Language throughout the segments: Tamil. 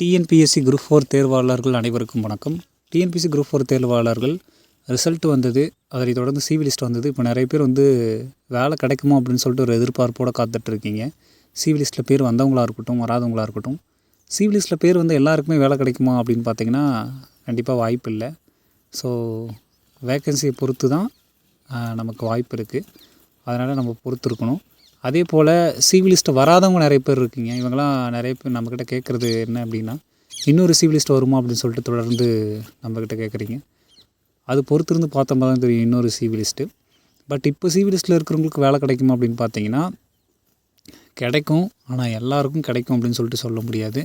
டிஎன்பிஎஸ்சி குரூப் ஃபோர் தேர்வாளர்கள் அனைவருக்கும் வணக்கம். டிஎன்பிஎஸ்சி குரூப் ஃபோர் தேர்வாளர்கள் ரிசல்ட் வந்தது அதை தொடர்ந்து சிவி லிஸ்ட் வந்தது. இப்போ நிறைய பேர் வந்து வேலை கிடைக்குமா அப்படின்னு சொல்லிட்டு ஒரு எதிர்பார்ப்போடு காத்துட்ருக்கீங்க சிவி லிஸ்ட்டில் பேர் வந்தவங்களா இருக்கட்டும் வராதவங்களா இருக்கட்டும். சிவி லிஸ்ட்டில் பேர் வந்து எல்லாருக்குமே வேலை கிடைக்குமா அப்படின்னு பார்த்தீங்கன்னா கண்டிப்பாக வாய்ப்பு இல்லை ஸோ வேக்கன்சியை பொறுத்து தான் நமக்கு வாய்ப்பு இருக்குது அதனால் நம்ம பொறுத்து இருக்கணும் அதே போல் சிவிலிஸ்ட்டு வராதவங்க நிறைய பேர் இருக்கீங்க. இவங்கெல்லாம் நிறைய பேர் நம்மக்கிட்ட கேட்குறது என்ன அப்படின்னா இன்னொரு சிவிலிஸ்ட் வருமா அப்படின்னு சொல்லிட்டு தொடர்ந்து நம்மக்கிட்ட கேட்குறீங்க. அது பொறுத்திருந்து பார்த்தோம்னா தான் தெரியும் இன்னொரு சிவிலிஸ்ட்டு. பட் இப்போ சிவிலிஸ்ட்டில் இருக்கிறவங்களுக்கு வேலை கிடைக்குமா அப்படின்னு பார்த்தீங்கன்னா கிடைக்கும். ஆனால் எல்லாருக்கும் கிடைக்கும் அப்படின்னு சொல்லிட்டு சொல்ல முடியாது.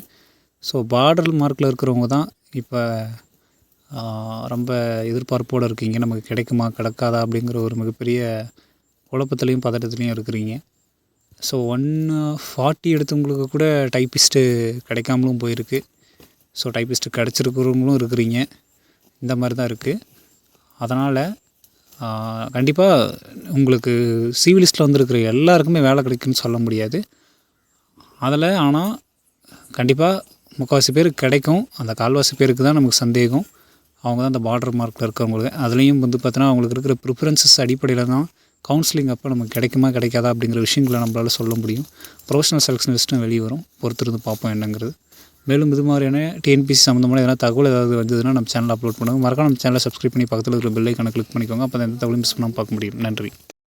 ஸோ பார்டர் மார்க்கில் இருக்கிறவங்க தான் இப்போ ரொம்ப எதிர்பார்ப்போடு இருக்கீங்க. நமக்கு கிடைக்குமா கிடைக்காதா அப்படிங்கிற ஒரு மிகப்பெரிய குழப்பத்துலேயும் பதட்டத்துலேயும் இருக்கிறீங்க. ஸோ ஒன் ஃபார்ட்டி எடுத்தவங்களுக்கு கூட டைப்பிஸ்ட்டு கிடைக்காமலும் போயிருக்கு. ஸோ டைப்பிஸ்ட்டு கிடச்சிருக்கிறவங்களும் இருக்கிறீங்க. இந்த மாதிரி தான் இருக்குது அதனால் கண்டிப்பாக உங்களுக்கு சிவிலிஸ்ட்டில் வந்திருக்கிற எல்லாருக்குமே வேலை கிடைக்குன்னு சொல்ல முடியாது. அதில் ஆனால் கண்டிப்பாக முக்கால்வாசி பேருக்கு கிடைக்கும். அந்த கால்வாசி பேருக்கு தான் நமக்கு சந்தேகம். அவங்க தான் அந்த பார்டர் மார்க்கில் இருக்கிறவங்களுக்கு. அதுலேயும் வந்து பார்த்தோன்னா அவங்களுக்கு இருக்கிற ப்ரிஃபரன்சஸ் அடிப்படையில் தான் கவுன்சிலிங் அப்போ நமக்கு கிடைக்குமா கிடைக்காதா அப்படிங்கிற விஷயங்களை நம்மளால் சொல்ல முடியும். ப்ரொஃபஷனல் செலெக்ஷன் லிஸ்ட்டும் வெளியே வரும். பொறுத்திருந்து பார்ப்போம் என்னங்கிறது. மேலும் இது மாதிரியான டிஎன்பிசி சம்மந்தமான எதனா தகவல் ஏதாவது வந்ததுன்னா நம்ம சேனல் அப்லோட் பண்ணுவோம் மறக்காம நம்ம சேனலை சப்ஸ்கிரைப் பண்ணி பக்கத்தில் இருக்கிற பெல்லைக்கான கிளிக் பண்ணிக்கோங்க. அப்போ எந்த தகவலும் மிஸ் பண்ணாமல் பார்க்க முடியும். நன்றி.